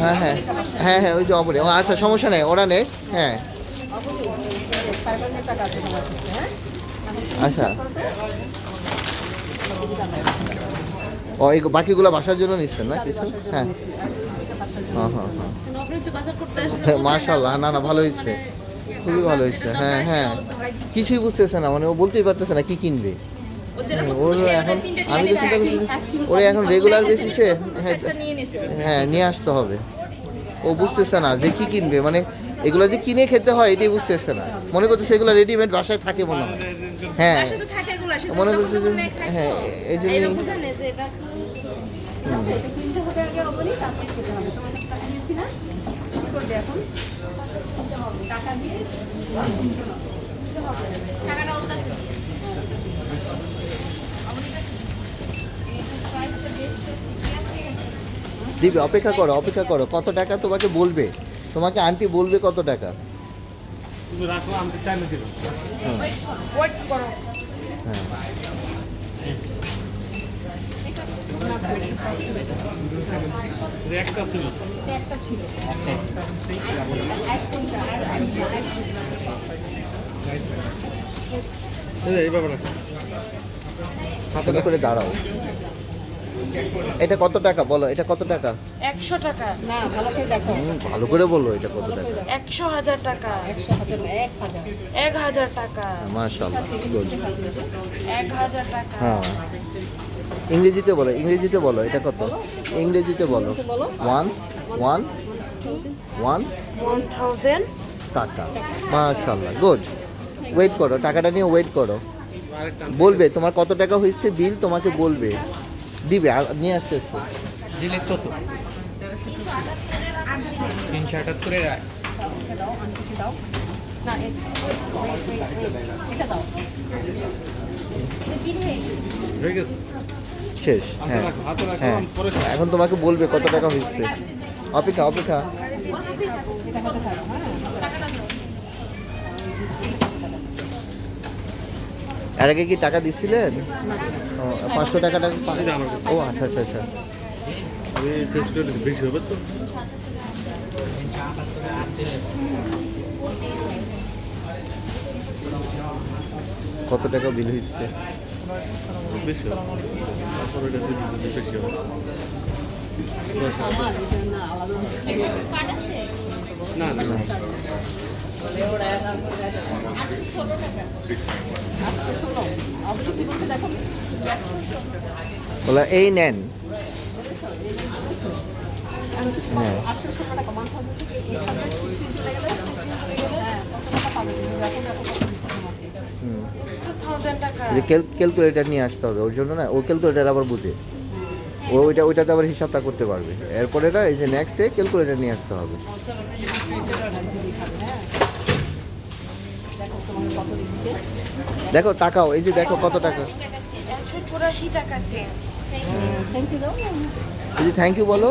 হ্যাঁ হ্যাঁ। হ্যাঁ হ্যাঁ ওই যে অপরে। ও আচ্ছা সমস্যা নেই, ওরা নেই? হ্যাঁ। আচ্ছা। ও, এই বাকিগুলো বাসার জন্য নিচ্ছেন না কিছু? হ্যাঁ। হ্যাঁ হ্যাঁ হ্যাঁ। মাশাল্লাহ না না, ভালো হয়েছে। খুবই ভালো হয়েছে। হ্যাঁ হ্যাঁ। কিছুই বুঝতেছে না মানে ও বলতেই পারতেছে না কি কিনবে। আমি চিন্তা করছি ওরে এখন রেগুলার বেসিসে হ্যাঁ নিয়ে হ্যাঁ নিয়ে আসতে হবে। ও বুঝতেছে না যে কি কিনবে মানে এগুলো যে কিনে খেতে হয় এটাই বুঝতেছে না। মনে করতেছে এগুলো রেডিমেড বাসায় থাকে মনে হয়। হ্যাঁ মনে করছে যে হ্যাঁ এই জন্য বুঝে না যে এটা হুম। এটা কিনতে হবে আগে অবনি তারপর খেতে হবে তোমার কাছে টাকা দিয়েছি না কি করবে এখন কিনতে হবে টাকা দিয়ে টাকাটা ওর কাছে দিয়ে। দিবি অপেক্ষা করো অপেক্ষা করো কত টাকা তোমাকে বলবে? তোমাকে আন্টি বলবে কত টাকা? তুমি রাখো আমি চাইলে দিব। হুম, ওয়েট করো। হ্যাঁ একটা ছিল একটা ছিল এইভাবে রাখো হাতে করে দাঁড়াও। এটা কত টাকা? বলো এটা কত টাকা? একশো টাকা। না ভালো করে দেখো। হুম, ভালো করে বলো এটা কত টাকা? একশো হাজার টাকা। একশো হাজার এক হাজার। এক হাজার টাকা। মাশাআল্লাহ গুড এক হাজার টাকা। হ্যাঁ। ইংরেজিতে বলো ইংরেজিতে বলো এটা কত? ইংরেজিতে বলো। বলো। One one one one thousand. টাকা। মাশাআল্লাহ গুড। ওয়েট করো টাকাটা নিয়ে ওয়েট করো। বলবে তোমার কত টাকা হয়েছে? বিল তোমাকে বলবে। দিবে নিয়ে আসতে আসতে। দিলে কত তিনশো আটাত্তরের শেষ হাতে হ্যাঁ। রাখো হাতে রাখো হ্যাঁ। এখন তোমাকে বলবে কত টাকা হয়েছে। অপেক্ষা অপেক্ষা এটা কত থাকো হ্যাঁ এর আগে কি টাকা দিছিলেন? ও, পাঁচশো টাকা টাকা। ও আচ্ছা আচ্ছা আচ্ছা। বেশি হবে তো? কত টাকা বিল হয়েছে বেশি বেশি না না না। বলা এই নেন। ক্যালকুলেটার নিয়ে আসতে হবে ওর জন্য না ও ক্যালকুলেটার আবার বুঝে। ও ওইটা ওইটাতে আবার হিসাবটা করতে পারবে। এরপরে না এই যে নেক্সট ডে ক্যালকুলেটার নিয়ে আসতে হবে। দেখো তাকাও এই যে দেখো কত টাকা। এই যে থ্যাংক ইউ বলো।